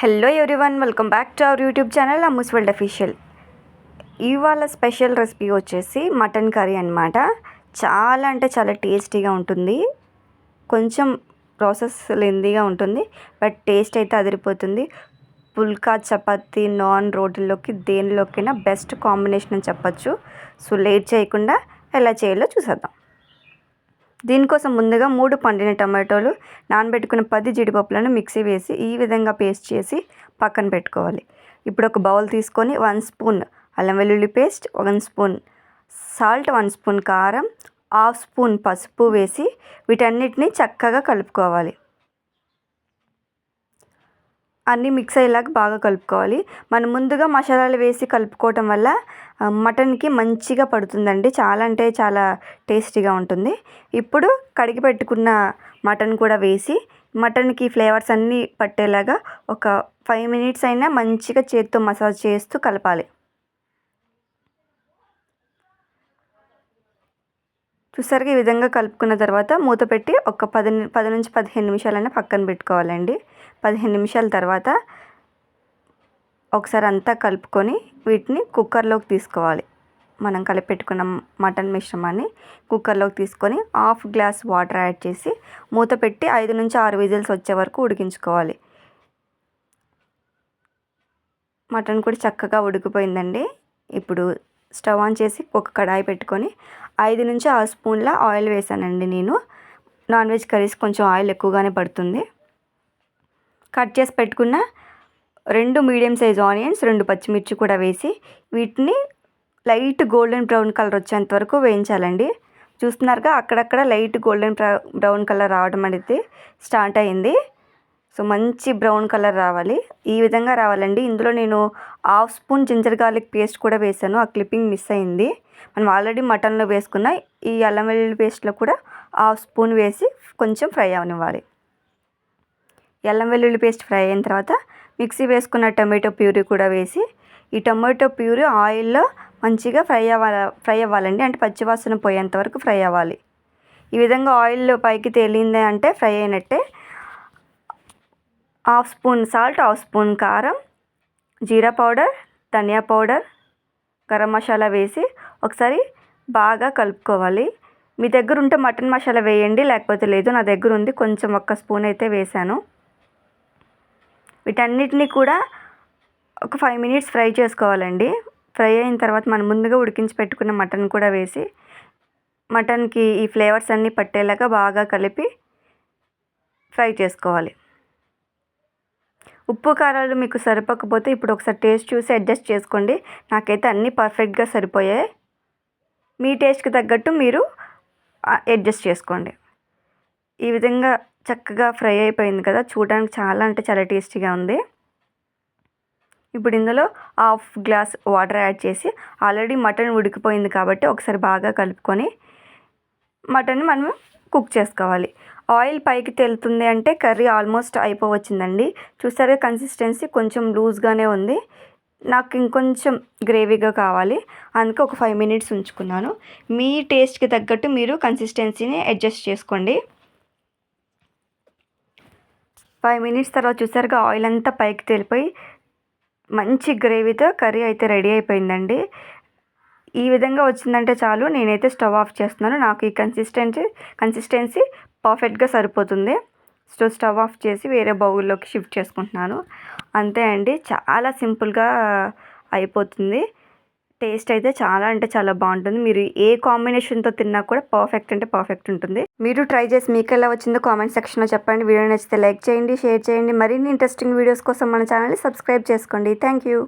Hello everyone welcome back to our YouTube channel Ammu's world official ఇవాళ special recipe వచ్చేసి mutton curry అనమాట చాలా అంటే చాలా టేస్టీగా ఉంటుంది. కొంచెం ప్రాసెస్ లెందీగా ఉంటుంది బట్ టేస్ట్ అయితే అదిరిపోతుంది. పుల్కా చపాతి నాన్ రోటీల్లోకి దేనిలోకైనా బెస్ట్ కాంబినేషన్ అని చెప్పచ్చు. సో లేట్ చేయకుండా ఎలా చేయాలో చూసేద్దాం. దీనికోసం ముందుగా మూడు పండిన టమాటోలు నానబెట్టుకున్న పది జీడిపప్పులను మిక్సీ వేసి ఈ విధంగా పేస్ట్ చేసి పక్కన పెట్టుకోవాలి. ఇప్పుడు ఒక బౌల్ తీసుకొని వన్ స్పూన్ అల్లం వెల్లుల్లి paste one spoon salt one spoon కారం హాఫ్ స్పూన్ పసుపు వేసి వీటన్నిటిని చక్కగా కలుపుకోవాలి. అన్నీ మిక్స్ అయ్యేలాగా బాగా కలుపుకోవాలి. మనం ముందుగా మసాలాలు వేసి కలుపుకోవటం వల్ల మటన్కి మంచిగా పడుతుందండి. చాలా అంటే చాలా టేస్టీగా ఉంటుంది. ఇప్పుడు కడిగి పెట్టుకున్న మటన్ కూడా వేసి మటన్కి ఫ్లేవర్స్ అన్నీ పట్టేలాగా ఒక ఫైవ్ మినిట్స్ అయినా మంచిగా చేత్తో మసాజ్ చేస్తూ కలపాలి. చూసారుగా ఈ విధంగా కలుపుకున్న తర్వాత మూత పెట్టి ఒక పది పది నుంచి పదిహేను నిమిషాలైనా పక్కన పెట్టుకోవాలండి. పదిహేను నిమిషాల తర్వాత ఒకసారి అంతా కలుపుకొని వీటిని కుక్కర్లోకి తీసుకోవాలి. మనం కలిపెట్టుకున్న మటన్ మిశ్రమాన్ని కుక్కర్లోకి తీసుకొని హాఫ్ గ్లాస్ వాటర్ యాడ్ చేసి మూత పెట్టి ఐదు నుంచి ఆరు విజిల్స్ వచ్చే వరకు ఉడికించుకోవాలి. మటన్ కూడా చక్కగా ఉడికిపోయిందండి. ఇప్పుడు స్టవ్ ఆన్ చేసి ఒక కడాయి పెట్టుకొని ఐదు నుంచి ఆరు స్పూన్ల ఆయిల్ వేసానండి నేను. నాన్ వెజ్ కర్రీస్ కొంచెం ఆయిల్ ఎక్కువగానే పడుతుంది. కట్ చేసి పెట్టుకున్న రెండు మీడియం సైజ్ ఆనియన్స్ రెండు పచ్చిమిర్చి కూడా వేసి వీటిని లైట్ గోల్డెన్ బ్రౌన్ కలర్ వచ్చేంత వరకు వేయించాలండి. చూస్తున్నారుగా అక్కడక్కడ లైట్ గోల్డెన్ బ్రౌన్ కలర్ రావడం అనేది స్టార్ట్ అయింది. సో మంచి బ్రౌన్ కలర్ రావాలి. ఈ విధంగా రావాలండి. ఇందులో నేను half spoon ginger garlic paste కూడా వేసాను. ఆ క్లిప్పింగ్ మిస్ అయింది. మనం ఆల్రెడీ మటన్లో వేసుకున్న ఈ అల్లం వెల్లుల్లి పేస్ట్లో కూడా హాఫ్ స్పూన్ వేసి కొంచెం ఫ్రై అవనివ్వాలి. అల్లం వెల్లుల్లి పేస్ట్ ఫ్రై అయిన తర్వాత మిక్సీ వేసుకున్న టమాటో ప్యూరీ కూడా వేసి ఈ టమాటో ప్యూరీ ఆయిల్లో మంచిగా ఫ్రై అవ్వాలి ఫ్రై అవ్వాలండి. అంటే పచ్చివాసన పోయేంత వరకు ఫ్రై అవ్వాలి. ఈ విధంగా ఆయిల్ పైకి తేలింది అంటే ఫ్రై అయినట్టే half spoon salt half spoon కారం జీరా పౌడర్ ధనియా పౌడర్ గరం మసాలా వేసి ఒకసారి బాగా కలుపుకోవాలి. మీ దగ్గర ఉంటే మటన్ మసాలా వేయండి లేకపోతే లేదు. నా దగ్గర ఉంది. కొంచెం ఒక్క స్పూన్ అయితే వేసాను వీటన్నిటిని కూడా ఒక ఫైవ్ మినిట్స్ ఫ్రై చేసుకోవాలండి. ఫ్రై అయిన తర్వాత మనం ముందుగా ఉడికించి పెట్టుకున్న మటన్ కూడా వేసి మటన్కి ఈ ఫ్లేవర్స్ అన్నీ పట్టేలాగా బాగా కలిపి ఫ్రై చేసుకోవాలి. ఉప్పు కారాలు మీకు సరిపోకపోతే ఇప్పుడు ఒకసారి టేస్ట్ చూసి అడ్జస్ట్ చేసుకోండి. నాకైతే అన్నీ పర్ఫెక్ట్గా సరిపోయాయి. మీ టేస్ట్కి తగ్గట్టు మీరు అడ్జస్ట్ చేసుకోండి. ఈ విధంగా చక్కగా ఫ్రై అయిపోయింది కదా. చూడడానికి చాలా అంటే చాలా టేస్టీగా ఉంది. ఇప్పుడు ఇందులో హాఫ్ గ్లాస్ వాటర్ యాడ్ చేసి ఆల్రెడీ మటన్ ఉడికిపోయింది కాబట్టి ఒకసారి బాగా కలుపుకొని మటన్ మనం కుక్ చేసుకోవాలి. ఆయిల్ పైకి తేలుతుంది అంటే కర్రీ ఆల్మోస్ట్ అయిపోవచ్చిందండి. చూసారా కన్సిస్టెన్సీ కొంచెం లూజ్గానే ఉంది. నాకు ఇంకొంచెం గ్రేవీగా కావాలి. అందుకే ఒక ఫైవ్ మినిట్స్ ఉంచుకున్నాను. మీ టేస్ట్కి తగ్గట్టు మీరు కన్సిస్టెన్సీని అడ్జస్ట్ చేసుకోండి. ఫైవ్ మినిట్స్ తర్వాత చూసారుగా ఆయిల్ అంతా పైకి తేలిపోయి మంచి గ్రేవీతో కర్రీ అయితే రెడీ అయిపోయిందండి. ఈ విధంగా వచ్చిందంటే చాలు. నేనైతే స్టవ్ ఆఫ్ చేస్తున్నాను. నాకు ఈ కన్సిస్టెన్సీ కన్సిస్టెన్సీ పర్ఫెక్ట్గా సరిపోతుంది. సో స్టవ్ ఆఫ్ చేసి వేరే బౌల్లోకి షిఫ్ట్ చేసుకుంటున్నాను. అంతే అండి. చాలా సింపుల్గా అయిపోతుంది. టేస్ట్ అయితే చాలా అంటే చాలా బాగుంటుంది. మీరు ఏ కాంబినేషన్తో తిన్నా కూడా పర్ఫెక్ట్ అంటే పర్ఫెక్ట్ ఉంటుంది. మీరు ట్రై చేసి మీకు ఎలా వచ్చిందో కామెంట్ సెక్షన్లో చెప్పండి. వీడియో నచ్చితే లైక్ చేయండి షేర్ చేయండి. మరిన్ని ఇంట్రెస్టింగ్ వీడియోస్ కోసం మన ఛానల్ని సబ్స్క్రైబ్ చేసుకోండి. Thank you